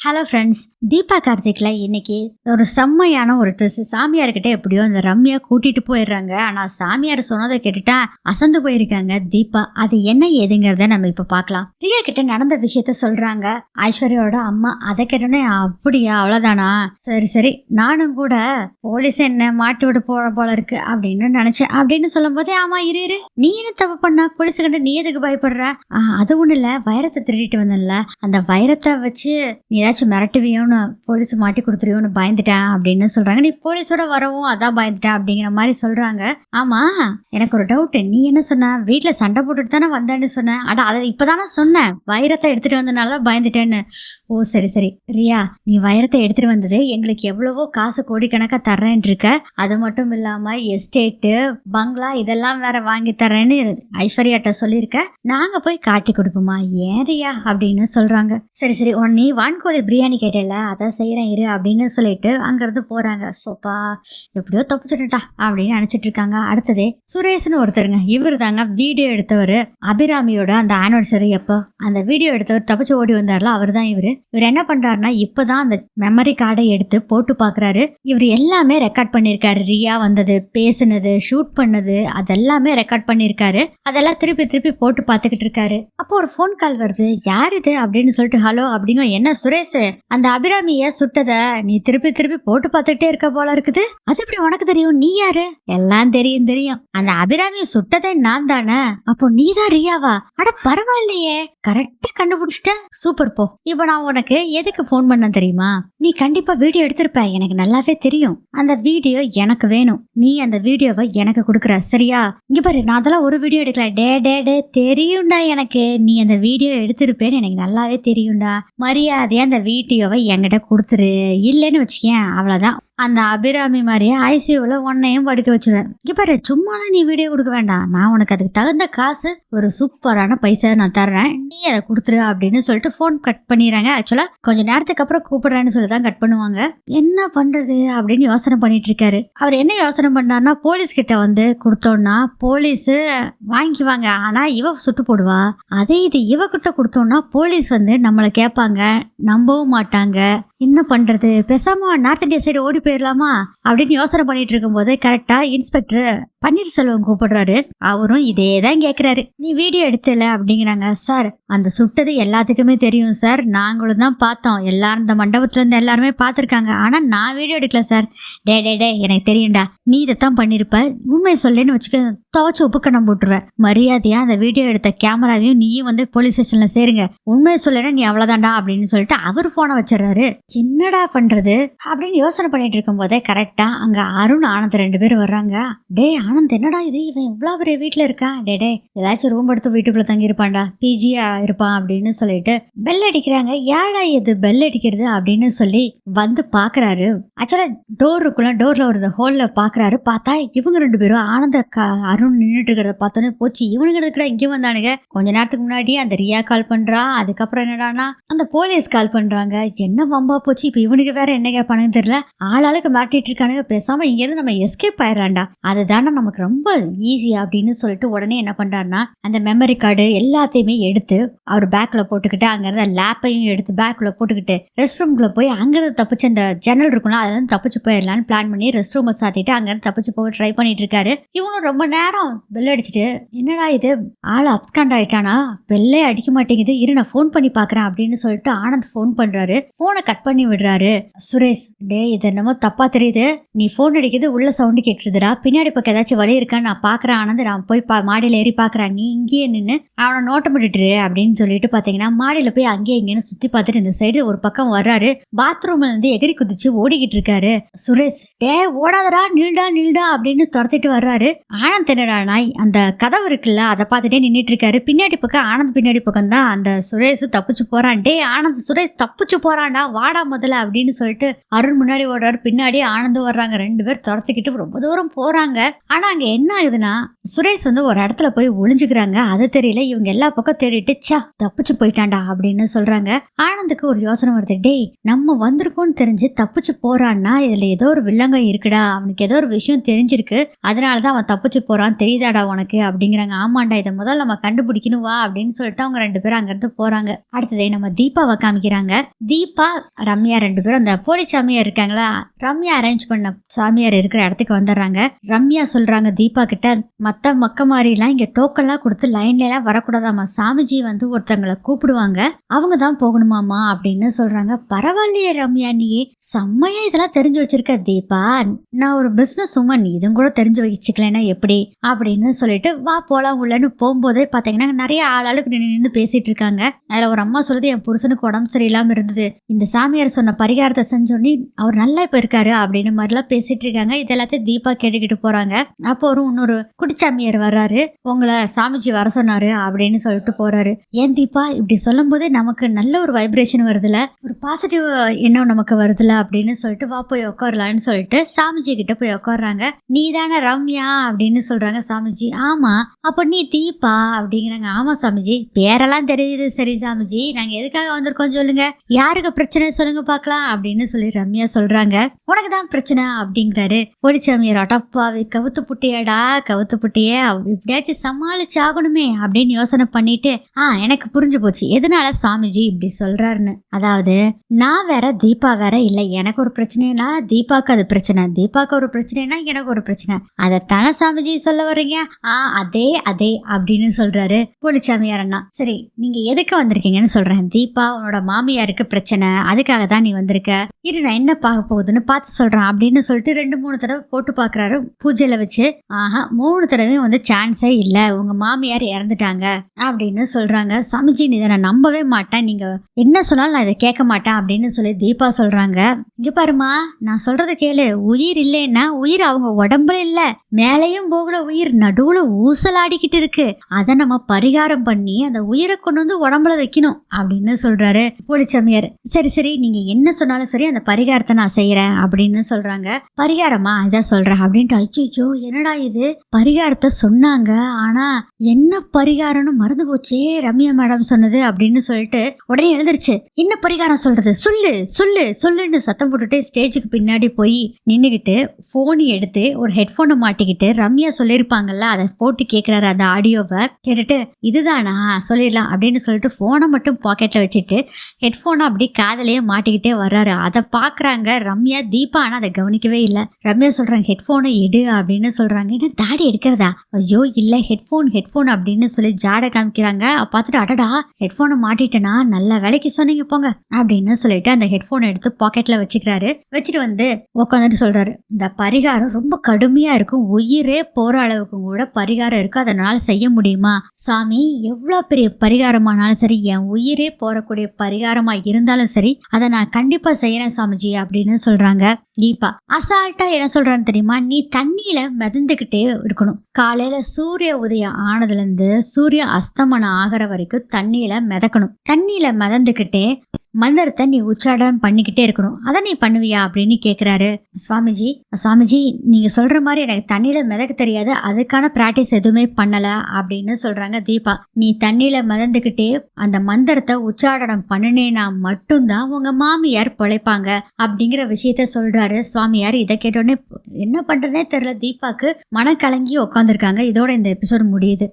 Hello friends Deepa கார்த்திக்ல இன்னைக்கு ஒரு செம்மையான ஒரு ட்ரெஸ் சாமியார்கிட்ட எப்படியோ அந்த ரம்யா கூட்டிட்டு போயிடுறாங்க. ஆனால் சாமியார் சொன்னதை கேட்டுட்டா அசந்து போயிருக்காங்க தீபா. அது என்ன ஏதுங்கிறத நம்ம இப்போ பார்க்கலாம். ரியா கிட்ட நடந்த விஷயத்த சொல்றாங்க. ஐஸ்வர்யாவோட அம்மா அதை கேட்டோன்னே அப்படியா அவ்வளோதானா சரி சரி. நானும் கூட போலீஸ் என்ன மாட்டி விட போற போல இருக்கு. அப்படின்னு நினைச்சேன். அப்படின்னு சொல்லும் போதே ஆமா இரு இரு. நீ என்ன தப்பு பண்ண? போலீஸ் கண்டு நீ எதுக்கு பயப்படுற? அது ஒன்றும் இல்லை. வைரத்தை திருடிட்டு வந்தல அந்த வைரத்தை வச்சு நீ ஏதாச்சும் மிரட்டுவியோன்னு போலீஸ் மாட்டி கொடுத்துருவியோன்னு பயந்துட்டேன் அப்படின்னு சொல்றாங்க. நீ போலீஸோட வரவும் அதான் பயந்துட்டேன் அப்படிங்கிற மாதிரி சொல்றாங்க. ஆமா எனக்கு ஒரு டவுட் நீ என்ன சொன்ன? வீட்டில் சண்டை போட்டுட்டு தானே வந்தேன்னு சொன்ன. அட அதை இப்பதானே சொன்னேன். வைரத்தை எடுத்துட்டு வந்தனால தான் பயந்துட்டேன்னு. ஓ சரி சரி. ரியா நீ வைரத்தை எடுத்துட்டு வந்தது எங்களுக்கு எவ்வளவோ காசு கோடிக்கணக்கா தர்றேன் இருக்க அது மட்டும் இல்லாம எஸ்டேட்டு பங்களா இதெல்லாம் வேற வாங்கி தரேன்னு ஐஸ்வர்யாட்ட சொல்லியிருக்க. நாங்க போய் காட்டி கொடுப்போமா? ஏன் ரியா? அப்படின்னு சொல்றாங்க. சரி சரி. உன் நீ வான்கோழி பிரியாணி கேட்டல அதான் செய்யறேன் இரு அப்படின்னு சொல்லிட்டு அங்கேருந்து போறாங்க. சோப்பா எப்படியோ தப்பிச்சுட்டா அப்படின்னு நினச்சிட்டு இருக்காங்க அடுத்ததே சுரேஷ்னு ஒருத்தருங்க. இவர் தாங்க வீடியோ எடுத்தவர். அபிராமியோட அந்த ஆனிவர்சரி அப்போ அந்த வீடியோ எடுத்தவர் தப்பிச்சு ஓடி வந்தார்ல அவர் தான் இவர். இவர் என்ன பண்றாருன்னா இப்பதான் அந்த மெமரி கார்டை எடுத்து போட்டு பார்க்குறாரு இவர் எல்லாமே ரெக்கார்ட் பண்ணியிருக்காரு. ரியா வந்தது பேசுனது ஷூட் பண்ணது அதெல்லாமே ரெக்கார்ட் பண்ணியிருக்காரு. அதெல்லாம் திருப்பி திருப்பி போட்டு பார்த்துக்கிட்டு இருக்காரு அப்போ ஒரு ஃபோன் கால் வருது. யார் இது? அப்படின்னு சொல்லிட்டு ஹலோ அப்படிங்க என்ன சுரேஷ் அந்த அபிராமிய சுட்டத நீ திருப்பி திருப்பி போட்டு பார்த்துட்டே இருக்க போல இருக்குது. அது எப்படி உனக்கு தெரியும்? நீ யாரு? எல்லாம் தெரியும் தெரியும். அந்த அபிராமிய சுட்டதே நான் தானே? அப்போ நீ தான் ரியாவா? அட பரவாயில்லையே. கரெக்டா கண்டுபிடிச்சிட்ட. சூப்பர் போ. இப்போ நான் உனக்கு எதுக்கு ஃபோன் பண்ண தெரியுமா? நீ கண்டிப்பா வீடியோ எடுத்திருப்ப. எனக்கு நல்லாவே தெரியும். அந்த வீடியோ எனக்கு வேணும். நீ அந்த வீடியோவை எனக்கு கொடுக்குற. சரியா? இங்க பாரு நான் அதெல்லாம் ஒரு வீடியோ எடுக்கல. டே டே டே தெரியும்டா எனக்கு. நீ அந்த வீடியோ எடுத்திருப்பேன்னு எனக்கு நல்லாவே தெரியும்டா. மரியாதையா அந்த வீடியோவை என்கிட்ட கொடுத்துரு. இல்லைன்னு வச்சுக்கேன். அவ்வளோதான் அந்த அபிராமி மாதிரியே ஐசியூவில் உன்னையும் படுக்க வச்சிருவேன். இங்கே பாரு சும்மாலாம் நீ வீடியோ கொடுக்க வேண்டாம். நான் உனக்கு அதுக்கு தகுந்த காசு ஒரு சூப்பரான பைசா நான் தர்றேன். நீ அதை கொடுத்துரு அப்படின்னு சொல்லிட்டு ஃபோன் கட் பண்ணிடுறாங்க. ஆக்சுவலாக கொஞ்சம் நேரத்துக்கு அப்புறம் கூப்பிடுறேன்னு சொல்லி தான் கட் பண்ணுவாங்க. என்ன பண்ணுறது அப்படின்னு யோசனை பண்ணிட்டு இருக்காரு. அவர் என்ன யோசனை பண்ணாருன்னா போலீஸ் கிட்ட வந்து கொடுத்தோம்னா போலீஸ் வாங்கிக்குவாங்க. ஆனால் இவ சுட்டு போடுவா. அதே இது இவகிட்ட கொடுத்தோம்னா போலீஸ் வந்து நம்மளை கேட்பாங்க. நம்பவும் மாட்டாங்க. என்ன பண்றது? பேசாம நார்த் இந்தியா சைடு ஓடி போயிடலாமா அப்படின்னு யோசனை பண்ணிட்டு இருக்கும்போது கரெக்டா இன்ஸ்பெக்டர் பன்னீர்செல்வம் கூப்பிடுறாரு. அவரும் இதே தான் கேட்குறாரு நீ வீடியோ எடுத்தல அப்படிங்கிறாங்க. சார் அந்த சுட்டது எல்லாத்துக்குமே தெரியும் சார் நாங்களும் தான் பார்த்தோம். எல்லாரும் இந்த மண்டபத்துல இருந்து எல்லாருமே பார்த்துருக்காங்க. ஆனா நான் வீடியோ எடுக்கல சார் டே டே டே எனக்கு தெரியும்டா. நீ இதைத்தான் பண்ணிருப்ப. உண்மை சொல்லேன்னு வச்சுக்க துவச்சு உப்புக்கணம் போட்டுருவேன் மரியாதையா அந்த வீடியோ எடுத்த கேமராவையும் நீயும் வந்து போலீஸ் ஸ்டேஷன்ல சேருங்க. உண்மையை சொல்லேன்னா நீ அவ்வளவுதான்டா அப்படின்னு சொல்லிட்டு அவர் போனை வச்சிடறாரு. என்னடா பண்றது அப்படின்னு யோசனை பண்ணிட்டு இருக்கும் போதே கரெக்டா அங்க அருண் ஆனந்த் ரெண்டு பேரும் வர்றாங்க. டேய் ஆனந்த் என்னடா இது? இவன் இவ்வளவு பெரிய வீட்டுல இருக்கான் டே டே ஏதாச்சும் ரூம் எடுத்து வீட்டுக்குள்ள தங்கி இருப்பான்டா பிஜியா இருப்பான் அப்படின்னு சொல்லிட்டு பெல் அடிக்கிறாங்க. ஏடா இது பெல் அடிக்கிறது அப்படின்னு சொல்லி வந்து பாக்குறாரு. ஆக்சுவலா டோர் இருக்குல்ல டோர்ல ஒரு ஹோல்ல பாக்குறாரு. பார்த்தா இவங்க ரெண்டு பேரும் ஆனந்த க- அருண் நின்றுட்டு இருக்கிறத பார்த்தோன்னே போச்சு. இவனுங்க இருக்கிற இங்கே வந்தானுங்க? கொஞ்ச நேரத்துக்கு முன்னாடி அந்த ரியா கால் பண்றா. அதுக்கப்புறம் என்னடானா அந்த போலீஸ் கால் பண்றாங்க. என்ன வம்பா போச்சு. இப்போ இவனுக்கு வேற என்ன கேட்பானுன்னு தெரியல. ஆளாளுக்கு மாட்டிட்டு இருக்கானுங்க. பேசாம இங்க இருந்து நம்ம எஸ்கேப் ஆயிடலாம்டா. அதுதானே நமக்கு ரொம்ப ஈஸி அப்படின்னு சொல்லிட்டு உடனே என்ன பண்ணுறாருன்னா அந்த மெமரி கார்டு எல்லாத்தையுமே எடுத்து அவர் பேக்ல போட்டுக்கிட்டு அங்க இருந்த லேப்பையும் எடுத்து பேக்ல போட்டுக்கிட்டு ரெஸ்ட் ரூம்குள்ளே போய் அங்கிருந்து தப்பிச்சு அந்த ஜன்னல் இருக்கும்ல அதுல இருந்து தப்பிச்சு போயிடலாம்னு பிளான் பண்ணி ரெஸ்ட் ரூமை சாத்திட்டு அங்கேருந்து தப்பிச்சு போக ட்ரை பண்ணிட்டு இருக்காரு. இவனும் ரொம்ப நேரம் பெல் அடிச்சுட்டு என்னடா இது? ஆள் அப்ஸ்காண்ட் ஆயிட்டானா? பெல்லே அடிக்க மாட்டேங்குது. இரு நான் ஃபோன் பண்ணி பார்க்குறேன் அப்படின்னு சொல்லிட்டு ஆனந்த் ஃபோன் பண்றாரு. ஃபோனை கட் பண்ணி விடுறாரு. சுரேஷ் டே இது என்னமோ தப்பா தெரியுது. நீ ஃபோன் அடிக்கிறது உள்ள சவுண்டு கேட்குறதுடா பின்னாடி பக்கம் ஏதாச்சும் வழி இருக்கான்னு நான் பாக்குறேன் ஆனந்த். நான் போய் பா மாடியில் ஏறி பார்க்கறேன் நீ இங்கேயே நின்று அவனை நோட்டம் விட்டுட்டுரு அப்படின்னு சொல்லிட்டு பார்த்தீங்கன்னா மாடியில் போய் அங்கேயே இங்கேன்னு சுற்றி பார்த்துட்டு இந்த சைடு ஒரு பக்கம் வர்றாரு. பாத்ரூம்ல இருந்து எகிரி குதிச்சு ஓடிக்கிட்டு இருக்காரு. சுரேஷ் டே ஓடாதடா நில்டா நில்டா அப்படின்னு துரத்திட்டு வர்றாரு. ஆனந்த் என்னடா நாய் அந்த கதவு இருக்குல்ல அதை பார்த்துட்டே நின்றுட்டு இருக்காரு. பின்னாடி பக்கம் ஆனந்த் பின்னாடி பக்கம் தான் அந்த சுரேஷ் தப்பிச்சு போறான். டே ஆனந்த் சுரேஷ் தப்பிச்சு போறான்டா வாடா வாடா முதல்ல அப்படின்னு சொல்லிட்டு அருண் முன்னாடி ஓடுறாரு. பின்னாடி ஆனந்தம் வர்றாங்க. ரெண்டு பேர் துரத்திக்கிட்டு ரொம்ப தூரம் போறாங்க. ஆனா அங்க என்ன ஆகுதுன்னா சுரேஷ் வந்து ஒரு இடத்துல போய் ஒளிஞ்சுக்கிறாங்க. அது தெரியல. இவங்க எல்லா பக்கம் தேடிட்டு சா தப்பிச்சு போயிட்டான்டா அப்படின்னு சொல்றாங்க. ஆனந்துக்கு ஒரு யோசனை வருது. டேய் நம்ம வந்திருக்கோம்னு தெரிஞ்சு தப்பிச்சு போறான்னா இதுல ஏதோ ஒரு வில்லங்கம் இருக்குடா. அவனுக்கு ஏதோ ஒரு விஷயம் தெரிஞ்சிருக்கு. அதனாலதான் அவன் தப்பிச்சு போறான் தெரியுதாடா உனக்கு? அப்படிங்கிறாங்க. ஆமாண்டா இதை முதல்ல நம்ம கண்டுபிடிக்கணும் வா அப்படின்னு சொல்லிட்டு அவங்க ரெண்டு பேரும் அங்கிருந்து போறாங்க. அடுத்தது நம்ம தீபாவை காமிக்கிறாங்க. தீபா ரம்யா ரெண்டு பேரும் அந்த போலி சாமியார் இருக்காங்களா? ரம்யா அரேஞ்ச் பண்ண சாமியார் இருக்கிற இடத்துக்கு வந்துடுறாங்க. ரம்யா சொல்றாங்க தீபா கிட்ட மத்த மக்க மாதிரிலாம் இங்க டோக்கன்லாம் கொடுத்து லைன்ல எல்லாம் வரக்கூடாதாமா சாமிஜி வந்து ஒருத்தங்களை கூப்பிடுவாங்க. அவங்க தான் போகணுமாமா அப்படின்னு சொல்றாங்க. பரவாயில்லையே ரம்யா நீ செம்மையா இதெல்லாம் தெரிஞ்சு வச்சிருக்க தீபா. நான் ஒரு பிசினஸ் உமன் இதுவும் கூட தெரிஞ்சு வச்சுக்கலன்னா எப்படி? அப்படின்னு சொல்லிட்டு வா போலாம் உள்ளன்னு போகும்போதே பாத்தீங்கன்னா நிறைய ஆளாளுக்கு நின்று நின்று பேசிட்டு இருக்காங்க. அதுல ஒரு அம்மா சொல்லுது என் புருஷனுக்கு உடம்பு சரியில்லாம இருந்தது. இந்த சாமி மாமியார் சொன்ன பரிகாரத்தை செஞ்சோன்னே அவர் நல்லா இப்ப இருக்காரு அப்படின்னு மாதிரிலாம் பேசிட்டு இருக்காங்க. இது எல்லாத்தையும் தீபா கேட்டுக்கிட்டு போறாங்க. அப்போ ஒரு இன்னொரு குடிச்சாமியார் வர்றாரு. உங்களை சாமிஜி வர சொன்னாரு அப்படின்னு சொல்லிட்டு போறாரு. ஏன் தீபா? இப்படி சொல்லும் போதே நமக்கு நல்ல ஒரு வைப்ரேஷன் வருதுல. ஒரு பாசிட்டிவ் எண்ணம் நமக்கு வருதுல அப்படின்னு சொல்லிட்டு வா போய் உட்காரலான்னு சொல்லிட்டு சாமிஜி கிட்ட போய் உட்காடுறாங்க நீ தானே ரம்யா அப்படின்னு சொல்றாங்க சாமிஜி. ஆமா. அப்போ நீ தீபா அப்படிங்கிறாங்க. ஆமா சாமிஜி. பேரெல்லாம் தெரியுது. சரி சாமிஜி. நாங்க எதுக்காக வந்திருக்கோம் சொல்லுங்க. யாருக்கு பிரச்சனை சொல்லுங்க பார்க்கலாம் அப்படின்னு சொல்லி ரம்யா சொல்றாங்க. உனக்கு தான் பிரச்சனை அப்படிங்கிறாரு. பொலிச்சாமியார் அடப்பாவி கவுத்து புட்டியடா கவுத்து புட்டிய இப்படியாச்சும் சமாளிச்சு ஆகணுமே அப்படின்னு யோசனை பண்ணிட்டு ஆ எனக்கு புரிஞ்சு போச்சு. எதனால சாமிஜி இப்படி சொல்றாருன்னு. அதாவது நான் வேற தீபா வேற இல்லை எனக்கு ஒரு பிரச்சனைனா தீபாக்கு அது பிரச்சனை. தீபாக்கு ஒரு பிரச்சனைனா எனக்கு ஒரு பிரச்சனை. அதைத்தானே சாமிஜி சொல்ல வர்றீங்க? ஆ அதே அதே அப்படின்னு சொல்றாரு பொலிச்சாமியார் அண்ணா. சரி நீங்க எதுக்கு வந்திருக்கீங்கன்னு சொல்றேன். தீபா உன்னோட மாமியாருக்கு பிரச்சனை. அதுக்கு அதுக்காக தான் நீ வந்திருக்க. இரு நான் என்ன பார்க்க போகுதுன்னு பார்த்து சொல்றேன் அப்படின்னு சொல்லிட்டு ரெண்டு மூணு தடவை போட்டு பார்க்குறாரு பூஜையில வச்சு. ஆஹா மூணு தடவையும் வந்து சான்ஸே இல்லை. உங்க மாமியார் இறந்துட்டாங்க அப்படின்னு சொல்றாங்க. சமிஜி நீ இதை நான் நம்பவே மாட்டேன். நீங்க என்ன சொன்னாலும் நான் இதை கேட்க மாட்டேன் அப்படின்னு சொல்லி தீபா சொல்றாங்க. இங்க பாருமா நான் சொல்கிறத கேளு. உயிர் இல்லைன்னா உயிர் அவங்க உடம்புல இல்ல. மேலேயும் போகல உயிர் நடுவுல ஊசலாடிக்கிட்டு இருக்கு. அதை நம்ம பரிகாரம் பண்ணி அந்த உயிரை கொண்டு வந்து உடம்புல வைக்கணும் அப்படின்னு சொல்றாரு. போலிச்சமையர் சரி சரி நீங்கள் என்ன சொன்னாலும் சரி அந்த பரிகாரத்தை நான் செய்கிறேன் அப்படின்னு சொல்கிறாங்க பரிகாரமா? இதான் சொல்கிறேன் அப்படின்ட்டு ஐயோ என்னடா இது? பரிகாரத்தை சொன்னாங்க. ஆனால் என்ன பரிகாரம்னு மறந்து போச்சே ரம்யா மேடம் சொன்னது அப்படின்னு சொல்லிட்டு உடனே எழுந்துருச்சு. என்ன பரிகாரம் சொல்கிறது சொல்லு சொல்லு சொல்லுன்னு சத்தம் போட்டுட்டு ஸ்டேஜுக்கு பின்னாடி போய் நின்றுக்கிட்டு ஃபோன் எடுத்து ஒரு ஹெட்ஃபோனை மாட்டிக்கிட்டு ரம்யா சொல்லியிருப்பாங்கல்ல அதை போட்டு கேட்குறாரு அந்த ஆடியோவை. கேட்டுட்டு இதுதானா? சொல்லிடலாம். அப்படின்னு சொல்லிட்டு ஃபோனை மட்டும் பாக்கெட்டில் வச்சுட்டு ஹெட்ஃபோனை அப்படியே காதலையே மாட்டிக்கிட்டே வர்றாரு. அதை பார்க்குறாங்க ரம்யா தீபா. ஆனால் அதை கவனிக்கவே இல்லை. ரம்யா சொல்கிறாங்க ஹெட்ஃபோனை எடு அப்படின்னு சொல்கிறாங்க ஏன்னா தாடி எடுக்கிறதா? ஐயோ இல்லை ஹெட்ஃபோன் ஹெட்ஃபோன் அப்படின்னு சொல்லி ஜாடை காமிக்கிறாங்க. பார்த்துட்டு அடடா ஹெட்ஃபோனை மாட்டிட்டேனா? நல்ல வேலைக்கு சொன்னீங்க போங்க அப்படின்னு சொல்லிட்டு அந்த ஹெட்ஃபோனை எடுத்து பாக்கெட்டில் வச்சுக்கிறாரு. வச்சுட்டு வந்து உட்காந்துட்டு சொல்கிறாரு இந்த பரிகாரம் ரொம்ப கடுமையாக இருக்கும். உயிரே போகிற அளவுக்கு கூட பரிகாரம் இருக்கும் அதனால் செய்ய முடியுமா? சாமி எவ்வளோ பெரிய பரிகாரமானாலும் சரி என் உயிரே போகக்கூடிய பரிகாரமாக இருந்தாலும் சரி அதை நான் கண்டிப்பாக செய்கிறேன் சாமிஜி அப்படின்னு சொல்கிறாங்க தீபா. அசால்ட்டாக என்ன சொல்கிறான்னு தெரியுமா? நீ தண்ணியில் மிதந்துக்கிட்டே இருக்கணும். காலையில் சூரிய உதயம் ஆனதுலேருந்து சூரிய அஸ்தமனம் ஆகிற வரைக்கும் தண்ணியில் மிதக்கணும். தண்ணியில் மிதந்துக்கிட்டே மந்திரத்தை நீ உச்சாடனம் பண்ணிக்கிட்டே இருக்கணும். அதை நீ பண்ணுவியா அப்படின்னு கேட்குறாரு சுவாமிஜி. சுவாமிஜி நீங்கள் சொல்கிற மாதிரி எனக்கு தண்ணியில் மிதக்க தெரியாது. அதுக்கான ப்ராக்டிஸ் எதுவுமே பண்ணலை அப்படின்னு சொல்கிறாங்க தீபா. நீ தண்ணியில் மிதந்துக்கிட்டே அந்த மந்திரத்தை உச்சாடனம் பண்ணினேனா மட்டும்தான் உங்கள் மாமியார் பிழைப்பாங்க அப்படிங்கிற விஷயத்த சொல்கிறாரு சுவாமியார். இதை கேட்டோடனே என்ன பண்ணுறதுனே தெரில தீபாக்கு. மனக்கலங்கி உட்காந்துருக்காங்க இதோட இந்த எபிசோடு முடியுது.